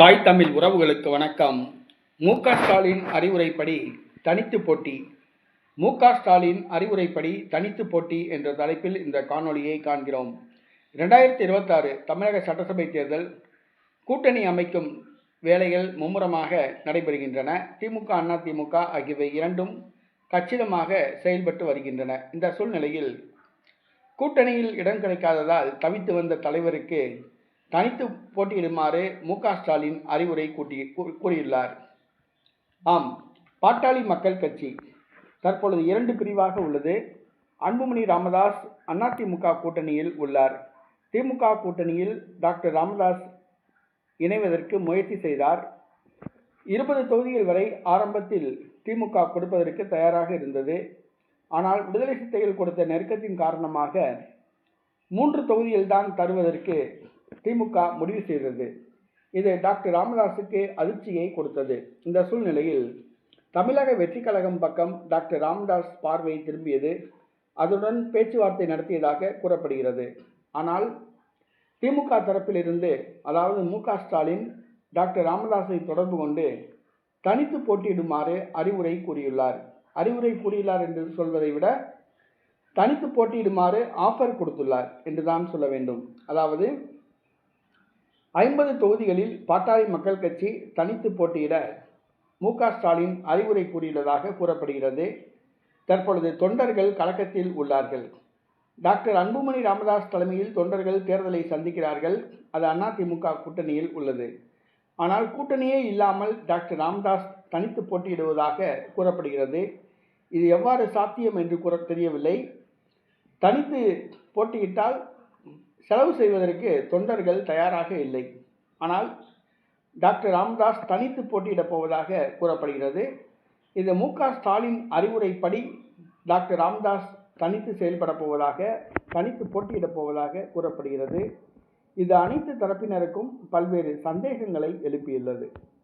தாய் தமிழ் உறவுகளுக்கு வணக்கம். மு க ஸ்டாலின் அறிவுரைப்படி தனித்து போட்டி. மு க ஸ்டாலின் அறிவுரைப்படி தனித்து போட்டி என்ற தலைப்பில் இந்த காணொளியை காண்கிறோம். ரெண்டாயிரத்தி இருபத்தாறு தமிழக சட்டசபை தேர்தல் கூட்டணி அமைக்கும் வேலைகள் மும்முரமாக நடைபெறுகின்றன. திமுக அண்ணா திமுக ஆகியவை இரண்டும் கச்சிதமாக செயல்பட்டு வருகின்றன. இந்த சூழ்நிலையில் கூட்டணியில் இடம் கிடைக்காததால் தவித்து வந்த தலைவருக்கு தனித்து போட்டியிடுமாறு மு க ஸ்டாலின் அறிவுரை கூட்டி கூறியுள்ளார். ஆம் பாட்டாளி மக்கள் கட்சி. தற்பொழுது இரண்டு பிரிவாக உள்ளது. அன்புமணி ராமதாஸ் அதிமுக கூட்டணியில் உள்ளார். திமுக கூட்டணியில் டாக்டர் ராமதாஸ் இணைவதற்கு முயற்சி செய்தார். இருபது தொகுதிகள் வரை ஆரம்பத்தில் திமுக கொடுப்பதற்கு தயாராக இருந்தது. ஆனால் விடுதலை சித்தைகள் கொடுத்த நெருக்கத்தின் காரணமாக மூன்று தொகுதியில்தான் தருவதற்கு திமுக முடிவு செய்தது. இது டாக்டர் ராமதாஸுக்கு அதிர்ச்சியை கொடுத்தது. இந்த சூழ்நிலையில் தமிழக வெற்றிக் கழகம் பக்கம் டாக்டர் ராமதாஸ் பார்வை திரும்பியது. அதுடன் பேச்சுவார்த்தை நடத்தியதாக கூறப்படுகிறது. ஆனால் திமுக தரப்பிலிருந்து அதாவது மு க ஸ்டாலின் டாக்டர் ராமதாஸை தொடர்பு கொண்டு தனித்து போட்டியிடுமாறு அறிவுரை கூறியுள்ளார். அறிவுரை கூறியுள்ளார் என்று சொல்வதை விட தனித்து போட்டியிடுமாறு ஆஃபர் கொடுத்துள்ளார் என்று தான் சொல்ல வேண்டும். அதாவது ஐம்பது தொகுதிகளில் பாட்டாளி மக்கள் கட்சி தனித்து போட்டியிட மு க ஸ்டாலின் அறிவுரை கூறியுள்ளதாக கூறப்படுகிறது. தற்பொழுது தொண்டர்கள் கலக்கத்தில் உள்ளார்கள். டாக்டர் அன்புமணி ராமதாஸ் தலைமையில் தொண்டர்கள் தேர்தலை சந்திக்கிறார்கள். அது அதிமுக கூட்டணியில் உள்ளது. ஆனால் கூட்டணியே இல்லாமல் டாக்டர் ராமதாஸ் தனித்து போட்டியிடுவதாக கூறப்படுகிறது. இது எவ்வாறு சாத்தியம் என்று கூற தெரியவில்லை. தனித்து போட்டியிட்டால் செலவு செய்வதற்கு தொண்டர்கள் தயாராக இல்லை. ஆனால் டாக்டர் ராமதாஸ் தனித்து போட்டியிடப் போவதாக கூறப்படுகிறது. இது மு ஸ்டாலின் அறிவுரைப்படி டாக்டர் ராமதாஸ் தனித்து செயல்பட போவதாக தனித்து போட்டியிடப் போவதாக கூறப்படுகிறது. இது அனைத்து தரப்பினருக்கும் பல்வேறு சந்தேகங்களை எழுப்பியுள்ளது.